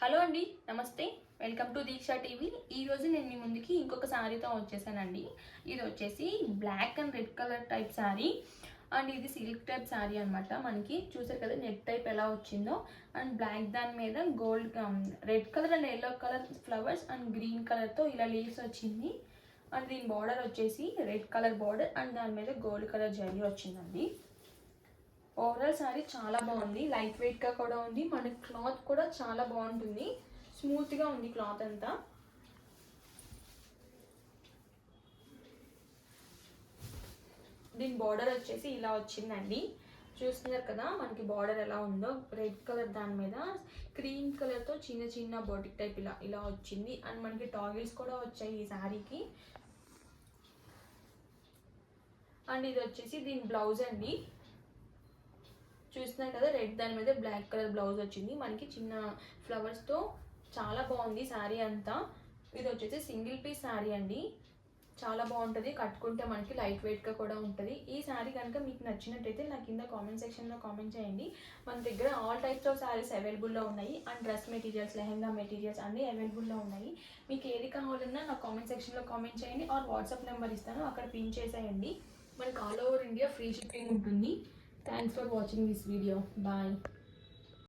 Hello అండి నమస్తే. Welcome to Deeksha TV. ఈరోజు నేను మీ ముందుకి ఇంకొక శారీతో వచ్చేసానండి. ఇది వచ్చేసి black and red colour type saree. And ఇది సిల్క్ టైప్ శారీ అనమాట మనకి చూసారు కదా నెట్ టైప్ ఎలా వచ్చిందో. అండ్ బ్లాక్ దాని మీద gold red colour and yellow colour flowers and green కలర్తో ఇలా లీవ్స్ వచ్చింది. అండ్ దీని బార్డర్ వచ్చేసి రెడ్ కలర్ బార్డర్ అండ్ దాని మీద గోల్డ్ కలర్ జరీ వచ్చిందండి. ఓవరాల్ శారీ చాలా బాగుంది. లైట్ వెయిట్గా కూడా ఉంది. మన క్లాత్ కూడా చాలా బాగుంటుంది. స్మూత్గా ఉంది క్లాత్ అంతా. దీని బార్డర్ వచ్చేసి ఇలా వచ్చిందండి. చూస్తున్నారు కదా మనకి బార్డర్ ఎలా ఉందో. రెడ్ కలర్ దాని మీద క్రీమ్ కలర్తో చిన్న చిన్న బోటిక్ టైప్ ఇలా ఇలా వచ్చింది. అండ్ మనకి టాగిల్స్ కూడా వచ్చాయి ఈ శారీకి అండ్ ఇది వచ్చేసి దీని బ్లౌజ్ అండి. చూస్తున్నారు కదా రెడ్ దాని మీద బ్లాక్ కలర్ బ్లౌజ్ వచ్చింది. మనకి చిన్న ఫ్లవర్స్తో చాలా బాగుంది శారీ అంతా. ఇది వచ్చేసి సింగిల్ పీస్ శారీ అండి. చాలా బాగుంటుంది. కట్టుకుంటే మనకి లైట్ వెయిట్గా కూడా ఉంటుంది. ఈ శారీ కనుక మీకు నచ్చినట్టయితే నా కింద కామెంట్ సెక్షన్లో కామెంట్ చేయండి. మన దగ్గర ఆల్ టైప్స్ ఆఫ్ శారీస్ అవైలబుల్లో ఉన్నాయి. And dress materials lehenga materials అన్నీ అవైలబుల్లో ఉన్నాయి. మీకు ఏది కావాలన్నా నా కామెంట్ సెక్షన్లో కామెంట్ చేయండి. ఆర్ వాట్సాప్ నెంబర్ ఇస్తాను. అక్కడ పిన్ చేసేయండి. మనకి all over India free shipping ఉంటుంది. Thanks for watching this video. Bye.